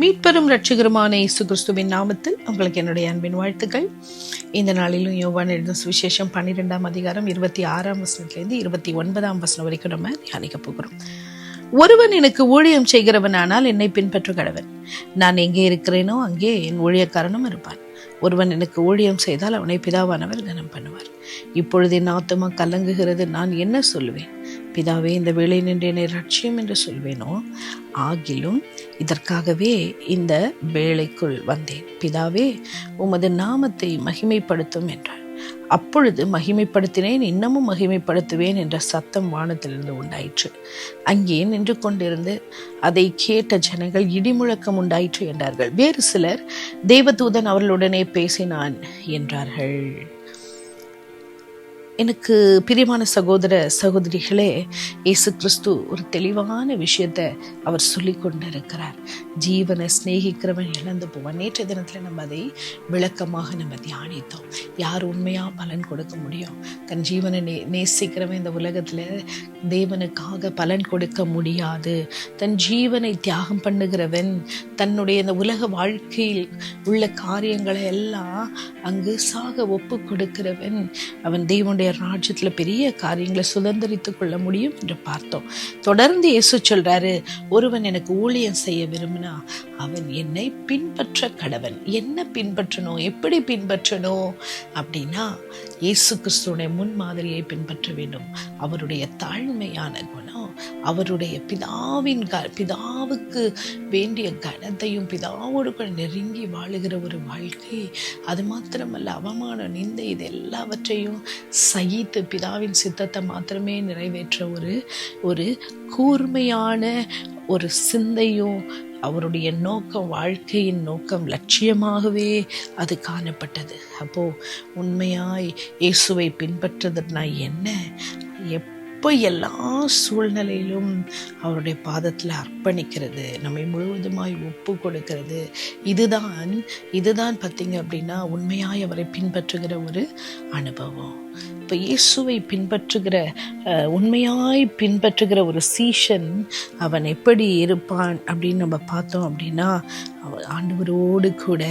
மீட்பெரும் ரட்சகருமான இயேசு கிறிஸ்துவின் நாமத்தில் உங்களுக்கு என்னுடைய அன்பின் வாழ்த்துக்கள். இந்த நாளிலும் யோவான் எழுந்த சுவிசேஷம் பன்னிரெண்டாம் அதிகாரம் இருபத்தி ஆறாம் வசனத்திலிருந்து இருபத்தி ஒன்பதாம் வசனம் வரைக்கும் நம்ம தியானிக்க போகிறோம். ஒருவன் எனக்கு ஊழியம் செய்கிறவனானால் என்னை பின்பற்ற கடவன். நான் எங்கே இருக்கிறேனோ அங்கே என் ஊழியக்காரனும் இருப்பான். ஒருவன் எனக்கு ஊழியம் செய்தால் அவனை பிதாவானவர் கனம் பண்ணுவார். இப்பொழுது என் ஆத்துமா கலங்குகிறது நான் என்ன சொல்லுவேன்? பிதாவே இந்த வேலை நின்று என்னை ரட்சியம் என்று சொல்வேனோ? ஆகிலும் இதற்காகவே இந்த வேலைக்குள் வந்தேன். பிதாவே உமது நாமத்தை மகிமைப்படுத்தும் என்றார். அப்பொழுது மகிமைப்படுத்தினேன் இன்னமும் மகிமைப்படுத்துவேன் என்ற சத்தம் வானத்திலிருந்து உண்டாயிற்று. அங்கே நின்று கொண்டிருந்து அதை கேட்ட ஜனங்கள் இடிமுழக்கம் உண்டாயிற்று என்றார்கள். வேறு சிலர் தேவதூதன் அவர்களுடனே பேசினான் என்றார்கள். எனக்கு பிரியமான சகோதர சகோதரிகளே இயேசு கிறிஸ்து ஒரு தெளிவான விஷயத்தை அவர் சொல்லி கொண்டிருக்கிறார். ஜீவனை சிநேகிக்கிறவன் இழந்து போவான். நேற்றைய தினத்தில் நம்ம அதை விளக்கமாக நம்ம தியானித்தோம். யார் உண்மையாக பலன் கொடுக்க முடியும்? தன் ஜீவனை நே நேசிக்கிறவன் இந்த உலகத்தில் தேவனுக்காக பலன் கொடுக்க முடியாது. தன் ஜீவனை தியாகம் பண்ணுகிறவன் தன்னுடைய இந்த உலக வாழ்க்கையில் உள்ள காரியங்களை எல்லாம் அங்கு சாக ஒப்பு கொடுக்கிறவன் அவன் தேவனுடைய ராஜ்யத்தில் பெரிய காரியங்களை சுதந்திரித்து கொள்ள முடியும் என்று பார்த்தோம். தொடர்ந்து இயேசு சொல்கிறாரு ஒருவன் எனக்கு ஊழியம் செய்ய விரும்பினா அவன் என்னை பின்பற்ற கடவன். என்ன பின்பற்றணும்? எப்படி பின்பற்றணும்? அப்படின்னா இயேசு கிறிஸ்துடைய முன்மாதிரியை பின்பற்ற வேண்டும். அவருடைய தாழ்மையான குணம் அவருடைய பிதாவின் க பிதாவுக்கு வேண்டிய கனத்தையும் பிதாவோடு கூட நெருங்கி வாழுகிற ஒரு வாழ்க்கை அது மாத்திரமல்ல அவமான நிந்தை இது எல்லாவற்றையும் சகித்து பிதாவின் சித்தத்தை மாத்திரமே நிறைவேற்ற ஒரு ஒரு கூர்மையான ஒரு சிந்தையும் அவருடைய நோக்கம் வாழ்க்கையின் நோக்கம் லட்சியமாகவே அது காணப்பட்டது. அப்போ உண்மையாய் இயேசுவை பின்பற்றுறதுனா என்ன? எப் எப்போ எல்லா சூழ்நிலையிலும் அவருடைய பாதத்தில் அர்ப்பணிக்கிறது நம்மை முழுவதுமாய் ஒப்பு கொடுக்கிறது. இதுதான் இதுதான் பார்த்தீங்க அப்படின்னா உண்மையாய் அவரை பின்பற்றுகிற ஒரு அனுபவம். இப்போ இயேசுவை பின்பற்றுகிற உண்மையாய் பின்பற்றுகிற ஒரு சீஷன் அவன் எப்படி இருப்பான் அப்படின்னு நம்ம பார்த்தோம் அப்படின்னா ஆண்டவரோடு கூட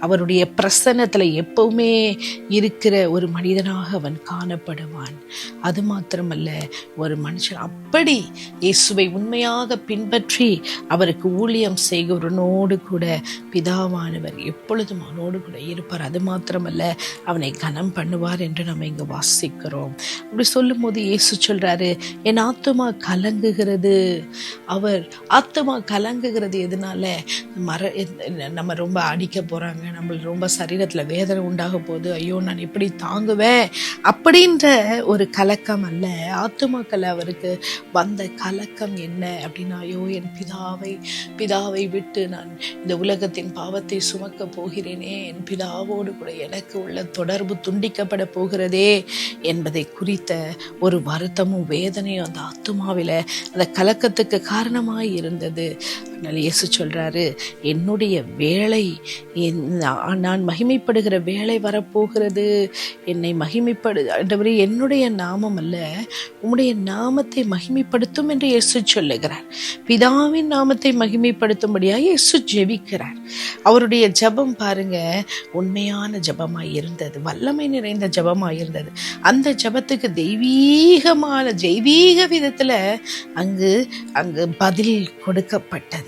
அவருடைய பிரசன்னத்தில் எப்பவுமே இருக்கிற ஒரு மனிதனாக அவன் காணப்படுவான். அது மாத்திரமல்ல ஒரு மனுஷன் அப்படி இயேசுவை உண்மையாக பின்பற்றி அவருக்கு ஊழியம் செய்கிறவனோடு கூட பிதாவானவர் எப்பொழுதும் அவனோடு கூட இருப்பார். அது மாத்திரமல்ல அவனை கனம் பண்ணுவார் என்று நம்ம இங்கே வாசிக்கிறோம். அப்படி சொல்லும் போது இயேசு சொல்றாரு என் ஆத்துமா கலங்குகிறது. அவர் ஆத்துமா கலங்குகிறது எதனால? மர நம்ம ரொம்ப அடிக்க போகிறாங்க நம்மளுக்கு ரொம்ப சரீரத்தில் வேதனை உண்டாக போகுது. ஐயோ நான் எப்படி தாங்குவேன்? அப்படின்ற ஒரு கலக்கம் அல்ல. ஆத்துமாக்கள் அவருக்கு வந்த கலக்கம் என்ன? அப்படின்னா ஐயோ என் பிதாவை பிதாவை விட்டு நான் இந்த உலகத்தின் பாவத்தை சுமக்க போகிறேனே. என் பிதாவோடு கூட எனக்கு உள்ள தொடர்பு துண்டிக்கப்பட போகிறதே. என்பதை குறித்த ஒரு வருத்தமும் வேதனையும் அந்த ஆத்துமாவில் அந்த கலக்கத்துக்கு காரணமாக இருந்தது. இயேசு சொல்கிறாரு என்னுடைய வேலை என் நான் மகிமைப்படுகிற வேலை வரப்போகிறது. என்னை மகிமைப்படு ஆண்டவரே என்னுடைய நாமம் அல்ல உம்முடைய நாமத்தை மகிமைப்படுத்தும் என்று இயேசு சொல்லுகிறார். பிதாவின் நாமத்தை மகிமைப்படுத்தும்படியாக இயேசு ஜெபிக்கிறார். அவருடைய ஜபம் பாருங்க உண்மையான ஜபமாக இருந்தது. வல்லமை நிறைந்த ஜபமாக இருந்தது. அந்த ஜபத்துக்கு தெய்வீகமான தெய்வீக விதத்தில் அங்கு அங்கு பதில் கொடுக்கப்பட்டது.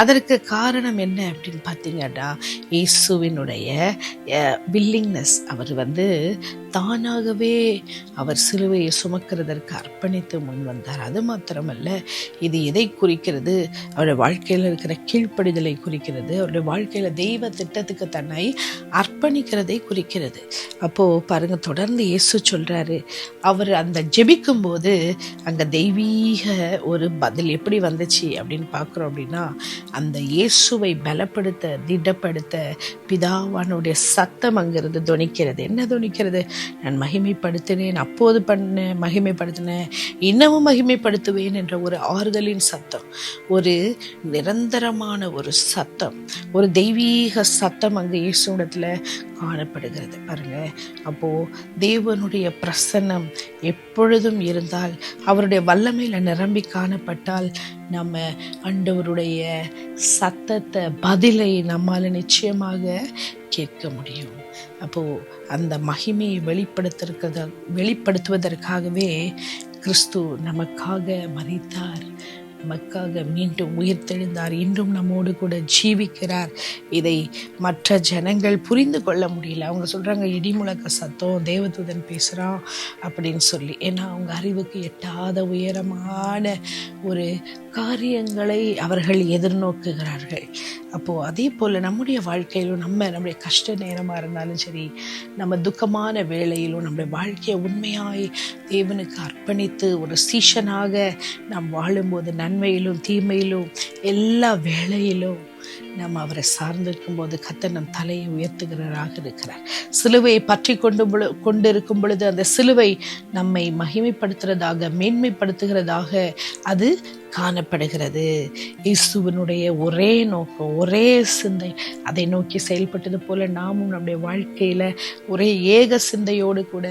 அதற்கு காரணம் என்ன அப்படின்னு பார்த்தீங்கன்னா இயேசுவினுடைய வில்லிங்னஸ் அவர் வந்து தானாகவே அவர் சிலுவையை சுமக்கிறதற்கு அர்ப்பணித்து முன் வந்தார். அது மாத்திரமல்ல இது எதை குறிக்கிறது? அவருடைய வாழ்க்கையில் இருக்கிற கீழ்ப்படிதலை குறிக்கிறது. அவருடைய வாழ்க்கையில் தெய்வ திட்டத்துக்கு தன்னை அர்ப்பணிக்கிறதை குறிக்கிறது. அப்போது பாருங்க தொடர்ந்து இயேசு சொல்கிறாரு அவர் அந்த ஜெபிக்கும் போது அங்கே தெய்வீக ஒரு பதில் எப்படி வந்துச்சு அப்படின்னு பார்க்குறோம் அப்படின்னா அந்த இயேசுவை பலப்படுத்த திடப்படுத்த பிதாவானுடைய சத்தம் அங்கிருந்து துணிக்கிறது. என்ன துணிக்கிறது? நான் மகிமைப்படுத்தினேன் அப்போது பண்ண மகிமைப்படுத்தினேன் இன்னமும் மகிமைப்படுத்துவேன் என்ற ஒரு ஆறுதலின் சத்தம் ஒரு நிரந்தரமான ஒரு சத்தம் ஒரு தெய்வீக சத்தம் அங்கு இயேசுடத்தில் காணப்படுகிறது. பாருங்க. அப்போது தேவனுடைய பிரசன்னம் எப்பொழுதும் இருந்தால் அவருடைய வல்லமையில் நிரம்பி காணப்பட்டால் நம்ம ஆண்டவருடைய சத்தத்தை பதிலை நம்மால் நிச்சயமாக கேட்க முடியும். அப்போது அந்த மகிமையை வெளிப்படுத்திருக்கிறத வெளிப்படுத்துவதற்காகவே கிறிஸ்து நமக்காக மறித்தார் நமக்காக மீண்டும் உயிர் தெழுந்தார் இன்றும் நம்மோடு கூட ஜீவிக்கிறார். இதை மற்ற ஜனங்கள் புரிந்து கொள்ள முடியல. அவங்க சொல்கிறாங்க இடிமுழக்க சத்தம் தேவதூதன் பேசுகிறான் அப்படின்னு சொல்லி. ஏன்னா அவங்க அறிவுக்கு எட்டாத உயரமான ஒரு காரியங்களை அவர்கள் எதிர்நோக்குகிறார்கள். அப்போது அதே போல் நம்முடைய வாழ்க்கையிலும் நம்ம நம்முடைய கஷ்ட நேரமாக இருந்தாலும் சரி நம்ம துக்கமான வேலையிலும் நம்முடைய வாழ்க்கையை உண்மையாய் தேவனுக்கு அர்ப்பணித்து ஒரு சீஷனாக நாம் வாழும்போது நன்மையிலும் தீமையிலும் எல்லா வேளையிலும் நம்ம அவரை சார்ந்திருக்கும் போது கத்த நம் தலையை உயர்த்துகிறவராக இருக்கிறார். சிலுவையை பற்றி கொண்டு கொண்டிருக்கும் பொழுது அந்த சிலுவை நம்மை மகிமைப்படுத்துகிறதாக மேன்மைப்படுத்துகிறதாக அது காணப்படுகிறது. இயேசுவனுடைய ஒரே நோக்கம் ஒரே சிந்தை அதை நோக்கி செயல்பட்டது போல நாமும் நம்முடைய வாழ்க்கையில் ஒரே ஏக சிந்தையோடு கூட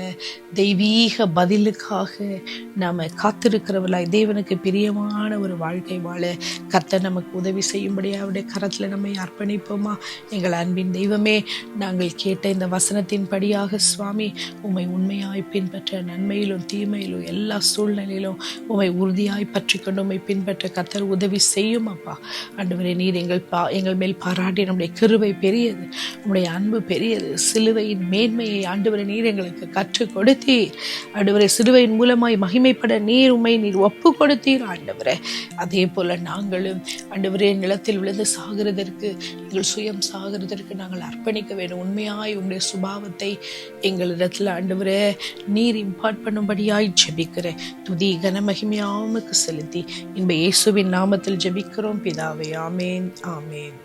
தெய்வீக பதிலுக்காக நாம் காத்திருக்கிறவர்களாய் தேவனுக்கு பிரியமான ஒரு வாழ்க்கை வாழ கர்த்தர் நமக்கு உதவி செய்யும்படி அவருடைய நம்ம அர்ப்பணிப்போமா? எங்கள் அன்பின் தெய்வமே நாங்கள் கேட்ட இந்த வசனத்தின் படியாக சுவாமி உம்மை உண்மையாய் பின்பற்ற நன்மையிலும் தீமையிலும் எல்லா சூழ்நிலையிலும் உம்மை உறுதியாய் பற்றி கொண்டு உம்மை பின்பற்ற கத்தர் உதவி செய்யும் அப்பா. ஆண்டவரே நீர் எங்கள் பா எங்கள் மேல் பாராட்டி நம்முடைய கிருவை பெரியது உம்முடைய அன்பு பெரியது சிலுவையின் மேன்மையை ஆண்டவரே நீர் எங்களுக்கு கற்றுக் கொடுத்தீர். ஆண்டவரே சிலுவையின் மூலமாய் மகிமைப்பட நீர் உம்மை நீர் ஒப்பு கொடுத்தீர் ஆண்டவரே. அதே போல நாங்களும் ஆண்டவரே நிலத்தில் விழுந்து சாகிறதற்கு எங்கள் சுயம் சாகிறதற்கு நாங்கள் அர்ப்பணிக்க வேண்டும். உண்மையாய் உங்களுடைய சுபாவத்தை எங்களிடத்தில் ஆண்டவரே நீர் இம்பார்ட் பண்ணும்படியாய் ஜெபிக்கிறேன். துதி கனமகிமையாமுக்கு செலுத்தி இன்ப இயேசுவின் நாமத்தில் ஜெபிக்கிறோம். பிதாவே ஆமேன் ஆமேன்.